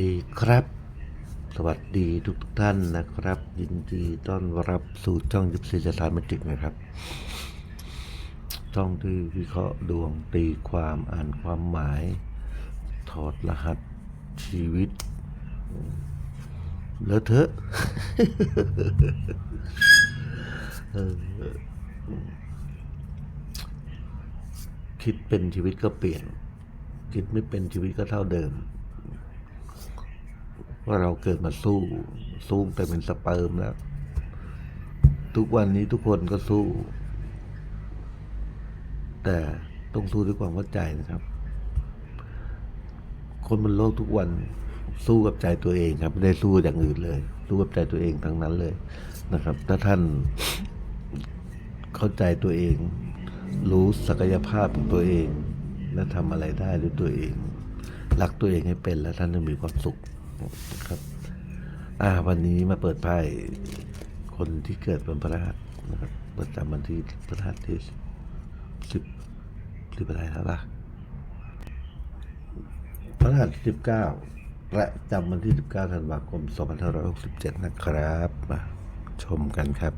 ดีครับ สวัสดีทุกทท่านนะครับ ยินดีต้อนรับสู่ช่องยิปซีสถานมจิกนะครับช่องที่วิเคราะห์ดวงตีความอ่านความหมาย ถอดรหัสชีวิต แล้วเถอะเออคิดเป็นชีวิตก็เปลี่ยน คิดไม่เป็นชีวิตก็เท่าเดิม ว่าเราเกิดมาสู้ สู้แต่เป็นสเปิร์มแล้ว ทุกวันนี้ทุกคนก็สู้ แต่ต้องสู้ด้วยความเข้าใจนะครับ คนบนโลกทุกวันสู้กับใจตัวเองครับ ไม่ได้สู้อย่างอื่นเลย สู้กับใจตัวเองทั้งนั้นเลยนะครับ ถ้าท่านเข้าใจตัวเอง รู้ศักยภาพของตัวเอง และทำอะไรได้ด้วยตัวเอง รักตัวเองให้เป็นแล้วท่านจะมีความสุข นะครับ อ่า วันนี้มาเปิดไพ่คนที่เกิดวันพฤหัสนะครับประจำวันที่พฤหัสที่สิบสิบอะไรแล้วล่ะพฤหัสที่19ประจำวันที่ 19 ธันวาคม 2567 นะครับ มาชมกันครับ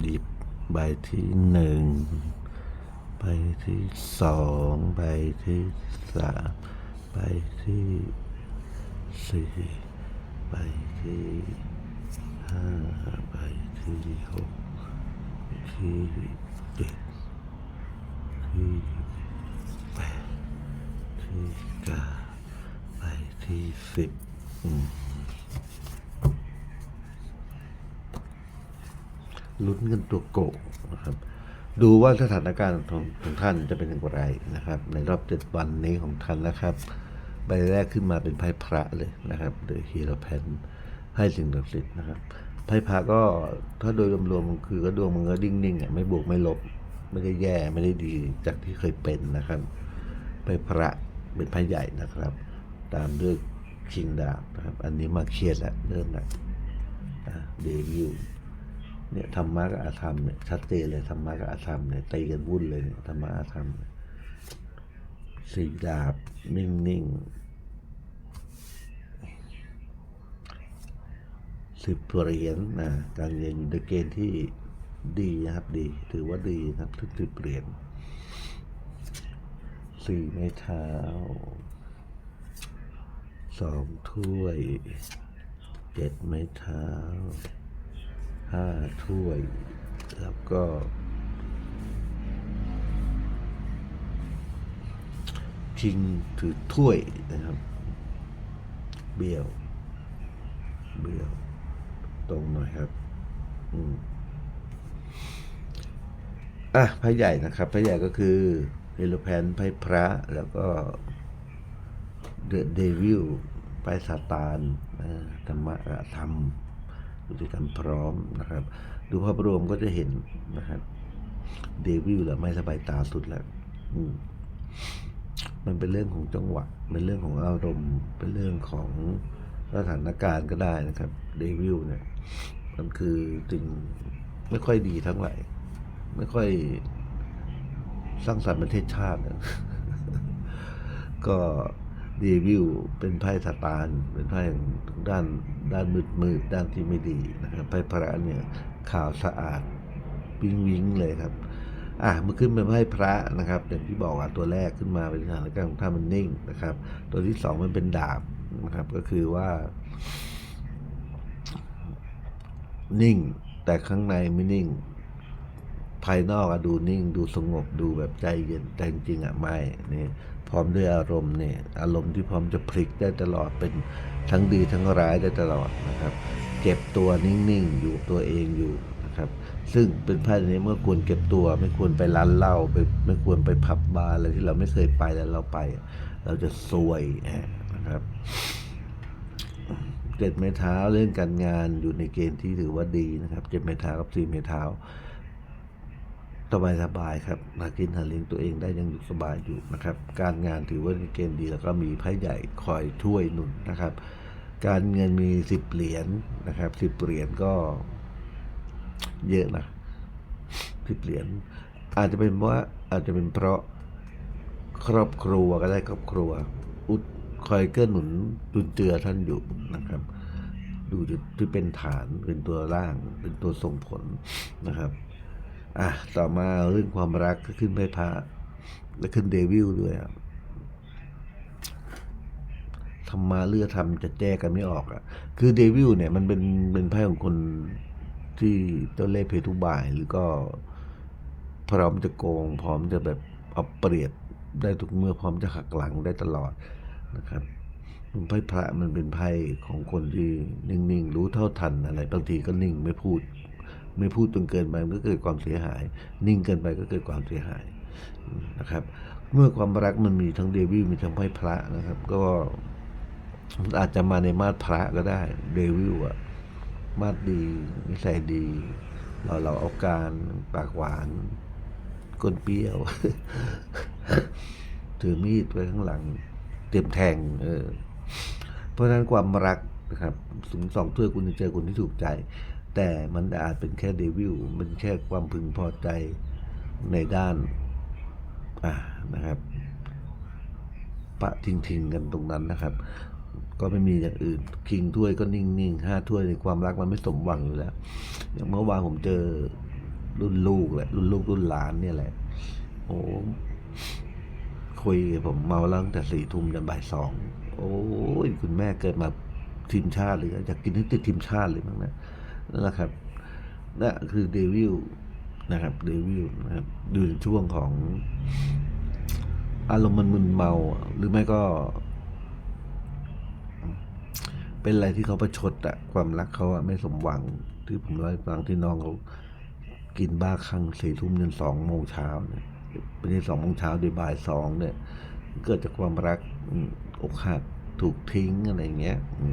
หยิบใบ ที่หนึ่งใบที่สองใบที่สามใบที่สี่ใบที่ห้าใบที่หกที่เจ็ดที่แปดที่เก้าใบที่สิบอืม ลุ้นกันตัวโกะนะครับดูว่าสถานการณ์ของของท่านจะเป็นอย่างไรนะครับ ในรอบเจ็ดวันนี้ของท่านนะครับ ใบแรกขึ้นมาเป็นไพ่พระเลยนะครับเดอะฮีโร่แพนให้สิ่งศักดิ์สิทธิ์นะครับไพ่พระก็ถ้าโดยรวมๆคือก็ดวงมันก็ดิ่งๆอะไม่บวกไม่ลบ ไม่ได้แย่ไม่ได้ดีจากที่เคยเป็นนะครับไพ่พระเป็นไพ่ใหญ่นะครับ ตามด้วยคิงดาบนะครับ อันนี้มาเครียดแล้วเริ่มแล้วเดวิล เนี่ยธรรมะกับอาธรรมเนี่ยชัดเจนเลยธรรมะกับอาธรรมเนี่ยตีกันวุ่นเลยเนี่ยธรรมะอาธรรมเนี่ยสีดาบนิ่งนิ่งสิบเหรียญนะการเรียนอยู่ในเกณฑ์ที่ดีนะครับดี ถือว่าดีนะครับทุกสิบเหรียญสี่ไม้เท้าสองถ้วยเจ็ดไม้เท้า ห้าถ้วย แล้วก็ ชิงถือถ้วยนะครับ เบี้ยว เบี้ยว ตรงหน่อยครับ อืมอะไพ่ใหญ่นะครับไพ่ใหญ่ก็คือเฮโลแพนไพ่พระแล้วก็เดอะเดวิลไพ่ซาตานธรรมะธรรม อยู่ด้วยกันพร้อมนะครับ ดูภาพรวมก็จะเห็นนะครับเดวิลแหละไม่สบายตาสุดแล้วมมันเป็นเรื่องของจังหวะ เป็นเรื่องของอารมณ์ เป็นเรื่องของสถานการณ์ก็ได้นะครับ เดวิลเนี่ย มันคือสิ่งไม่ค่อยดีทั้งหลายไม่ค่อยสร้างสรรค์ประเทศชาติ ก็ ดวิลเป็นไพ่สตานเป็นไพ่ด้านด้านมืดมืดด้านที่ไม่ดีนะครับไพ่พระเนี่ยข่าวสะอาดวิงวิงเลยครับ อะเมื่อขึ้นเป็นไพ่พระนะครับอย่างที่บอกอะตัวแรกขึ้นมาเป็นสถานการณ์ของท่านมันนิ่งนะครับ ตัวที่สองมันเป็นดาบนะครับก็คือว่า นิ่ง แต่ข้างในไม่นิ่ง ภายนอกอะดูนิ่ง ดูสงบดูแบบใจเย็นแต่จริงอะไม่นี่ ร้อมด้วยอารมณ์เนี่ยอารมณ์ที่พร้อมจะพลิกได้ตลอดเป็นทั้งดีทั้งร้ายได้ตลอดนะครับ เก็บตัวนิ่งๆ อยู่ตัวเองอยู่นะครับ ซึ่งเป็นไพ่นี้เมื่อควรเก็บตัวไม่ควรไปร้านเหล้าไปไม่ควรไปผับบาร์อะไรที่เราไม่เคยไปแล้วเราไป เราจะซวยนะครับเจ็ดไม้เท้าเรื่องการงานอยู่ในเกณฑ์ที่ถือว่าดีนะครับเจ็ดไม้เท้ากับสี่ไม้เท้า สบายสบายๆครับมากินหาเลี้ยงตัวเองได้ยังอยู่สบายอยู่นะครับ การงานถือว่าในเกณฑ์ดีแล้วก็มีไพ่ใหญ่คอยช่วยหนุนนะครับ การเงินมีสิบเหรียญนะครับสิบเหรียญก็เยอะนะสิบเหรียญอาจจะเป็นเพราะว่าอาจจะเป็นเพราะครอบครัวก็ได้ครอบครัว อุดคอยเกื้อหนุนจุนเจือท่านอยู่นะครับ ดูดที่เป็นฐานเป็นตัวร่างเป็นตัวส่งผลนะครับ อะต่อมาเรื่องความรักก็ขึ้นไพ่พระและขึ้นเดวิลด้วยอะธรรมาเลือธรรมจะแจ้กันไม่ออกอะ คือเดวิลเนี่ยมันเป็นเป็นไพ่ของคนที่เจ้าเล่เพทุบายหรือก็พร้อมจะโกง พร้อมจะแบบเอาเปรียบได้ทุกเมื่อพร้อมจะหักหลังได้ตลอดนะครับไพ่พระมันเป็นไพ่ของคนที่นิ่งๆ รู้เท่าทันอะไรบางทีก็นิ่งไม่พูด ไม่พูดจนเกินไปมันก็เกิดความเสียหาย นิ่งเกินไปก็เกิดความเสียหายนะครับ เมื่อความรักมันมีทั้งเดวิลมีทั้งไพ่พระนะครับ ก็อาจจะมาในมาดพระก็ได้ เดวิลอะมาดดีนิสัยดี เราเราเอาการปากหวานก้นเปรี้ยว ถือมีดไว้ข้างหลัง เตรียมแทง เออ เพราะฉะนั้นความรักนะครับสูงสองถ้วยคุณจะเจอคนที่ถูกใจ แต่มันอาจเป็นแค่เดวิลมันแค่ความพึงพอใจในด้านอ่านะครับปะทิ้งทิ้งกันตรงนั้นนะครับ ก็ไม่มีอย่างอื่น คิงถ้วยก็นิ่งๆห้าถ้วยในความรักมันไม่สมหวังอยู่แล้ว อย่างเมื่อวานผมเจอรุ่นลูกแหละ รุ่นลูกรุ่นหลานเนี่ยแหละ โอ้คุยผมเมาแล้วตั้งแต่สี่ทุ่มจนบ่ายสองโอ้ยคุณแม่เกิดมาทีมชาติเลยอยากกินให้ติดทีมชาติเลยมั้งนะ นั่นแหละครับนั่นคือเดวิลนะครับเดวิลนะครับดูในช่วงของ อารมณ์มันมึนเมา หรือไม่ก็ เป็นอะไรที่เขาประชดอะความรักเขาอะไม่สมหวัง ที่ผมเล่าให้ฟังที่น้องเขากินบ้าคลั่งสี่ทุ่มจนสองโมงเช้าเนี่ยเป็นที่สองโมงเช้าโดยบ่ายสองเนี่ย เกิดจากความรักอกหักถูกทิ้งอะไรเงี้ยอื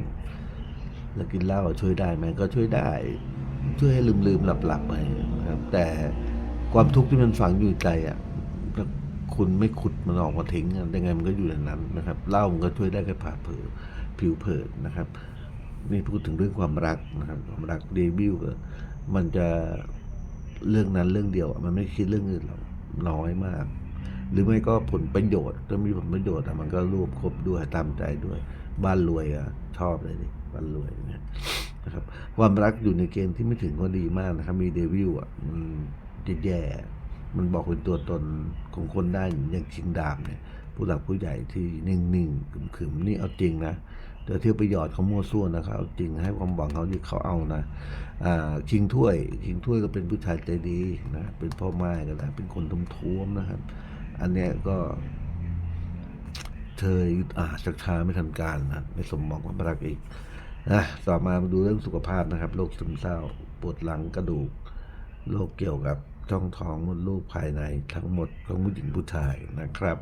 แล้วกินเหล้าช่วยได้ไหมก็ช่วยได้ ช่วยให้ลืมลืมๆหลับหลับๆไปนะครับ แต่ความทุกข์ที่มันฝังอยู่ในใจอะถ้าคุณไม่ขุดมันออกมาทิ้งยังไงมันก็อยู่ในนั้นนะครับเหล้ามันก็ช่วยได้แค่ผ่าเผลผิวเผินนะครับ นี่พูดถึงเรื่องความรักนะครับ ความรักเดบิวต์ก็มันจะเรื่องนั้นเรื่องเดียว มันไม่คิดเรื่องอื่นหรอกน้อยมาก หรือไม่ก็ผลประโยชน์ถ้ามีผลประโยชน์มันก็รวบครบด้วยตามใจด้วย บ้านรวยอะชอบเลยดิ บ้านรวยเนี่ยนะครับความรักอยู่ในเกณฑ์ที่ไม่ถึงก็ดีมากนะครับ มีเดวิลอะมันแย่ๆมันบอกเป็นตัวตนของคนได้อย่างชิงดาบเนี่ย ผู้หลักผู้ใหญ่ที่นิ่งๆขึมๆนี่เอาจริงนะเดี๋ยวเที่ยวไปหยอดเขามั่วซั่วนะครับเอาจริงให้ความหวังเขาที่เขาเอานะชิงถ้วย ชิงถ้วยก็เป็นผู้ชายใจดีนะเป็นพ่อไม้ก็ได้เป็นคนทมท้วมๆนะครับ อันเนี้ยก็เธอยุดอาชักช้าไม่ทันการนะไม่สมหวังความรักอีก นะต่อมามาดูเรื่องสุขภาพนะครับโรคซึมเศร้าปวดหลังกระดูกโรคเกี่ยวกับช่องท้องมดลูกภายในทั้งหมดของผู้หญิงผู้ชายนะครับ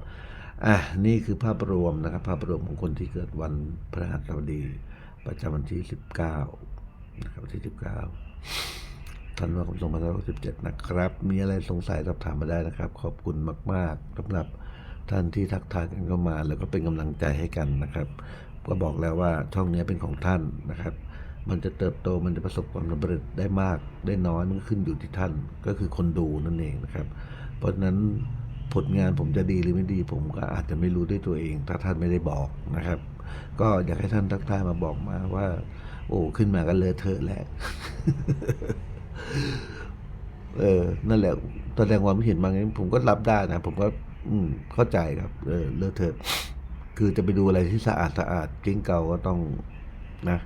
อะนี่คือภาพรวมนะครับ ภาพรวมของคนที่เกิดวันพฤหัสบดี ประจำวันที่ 19นะครับที่ 19ธันวาคม2567นะครับ มีอะไรสงสัยสอบถามมาได้นะครับ ขอบคุณมาก ๆสำหรับท่านที่ทักทายกันเข้ามา แล้วก็เป็นกำลังใจให้กันนะครับ ก็บอกแล้วว่าช่องนี้เป็นของท่านนะครับ มันจะเติบโตมันจะประสบความสำเร็จได้มากได้น้อยมันขึ้นอยู่ที่ท่านก็คือคนดูนั่นเองนะครับ เพราะฉะนั้นผลงานผมจะดีหรือไม่ดี ผมก็อาจจะไม่รู้ด้วยตัวเอง ถ้าท่านไม่ได้บอกนะครับ ก็อยากให้ท่านทักทายมาบอกมาว่า โอ้ขึ้นมาก็เลอะเทอะแหละเออ นั่นแหละแสดงความคิดเห็นบางอย่างผมก็รับได้นะ ผมก็ อืมเข้าใจครับ เออเลอะเทอะ คือจะไปดูอะไรที่สะอาดสะอาดกิ้งเก่าก็ต้องนะ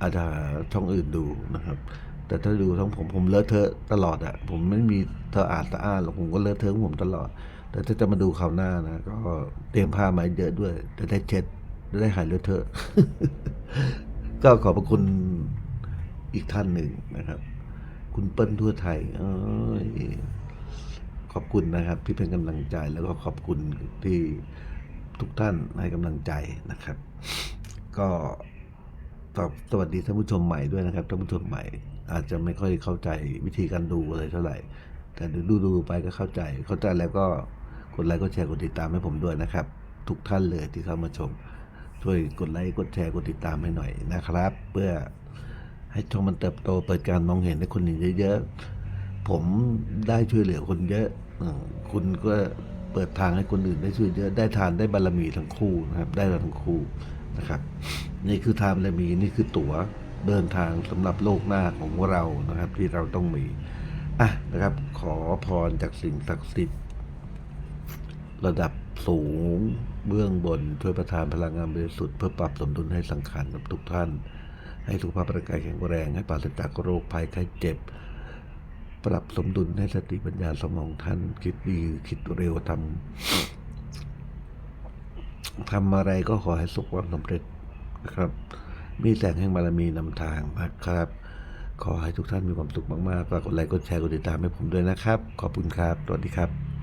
อาจจะช่องอื่นดูนะครับ แต่ถ้าดูช่องผมผมเลอะเทอะตลอดอะผมไม่มีสะอาดสะอาดหรอกผมก็เลอะเทอะของผมตลอด แต่ถ้าจะมาดูคราวหน้านะก็เตรียมผ้ามาเยอะด้วยจะได้เช็ดจะได้หายเลอะเทอะก็ขอบพระคุณอีกท่านหนึ่งนะครับ คุณเปิ้ลทั่วไทยอ้ยขอบคุณนะครับ ที่เป็นกำลังใจแล้วก็ขอบคุณที่ ทุกท่านให้กำลังใจนะครับ ก็ตอบสวัสดีท่านผู้ชมใหม่ด้วยนะครับท่านผู้ชมใหม่ อาจจะไม่ค่อยเข้าใจวิธีการดูอะไรเท่าไหร่ แต่ดูดูไปก็เข้าใจ เข้าใจแล้วก็กดไลค์กดแชร์กดติดตามให้ผมด้วยนะครับ ทุกท่านเลยที่เข้ามาชม ช่วยกดไลค์กดแชร์กดติดตามให้หน่อยนะครับ เพื่อให้ช่องมันเติบโตเปิดการมองเห็นให้คนอื่นเยอะๆผมได้ช่วยเหลือคนเยอะ คุณก็ เปิดทางให้คนอื่นได้ช่วยเยอะได้ทานได้บารมีทั้งคู่นะครับ ได้ทั้งคู่นะครับ นี่คือทานบารมีนี่คือตั๋วเดินทางสำหรับโลกหน้าของเรานะครับ ที่เราต้องมีอะนะครับ ขอพรจากสิ่งศักดิ์สิทธิ์ระดับสูงเบื้องบนช่วยประทานพลังงานบริสุทธิ์เพื่อปรับสมดุลให้สังขารกับทุกท่าน ให้สุขภาพร่างกายแข็งแรงให้ปราศจากโรคภัยไข้เจ็บ ปรับสมดุลให้สติปัญญาสมองท่านคิดดีคิดเร็วทำทำอะไรก็ขอให้สุขความสำเร็จนะครับ มีแสงแห่งบารมีนำทางนะครับ ขอให้ทุกท่านมีความสุขมากๆฝากกดไลค์กดแชร์กดติดตามให้ผมด้วยนะครับ ขอบคุณครับ สวัสดีครับ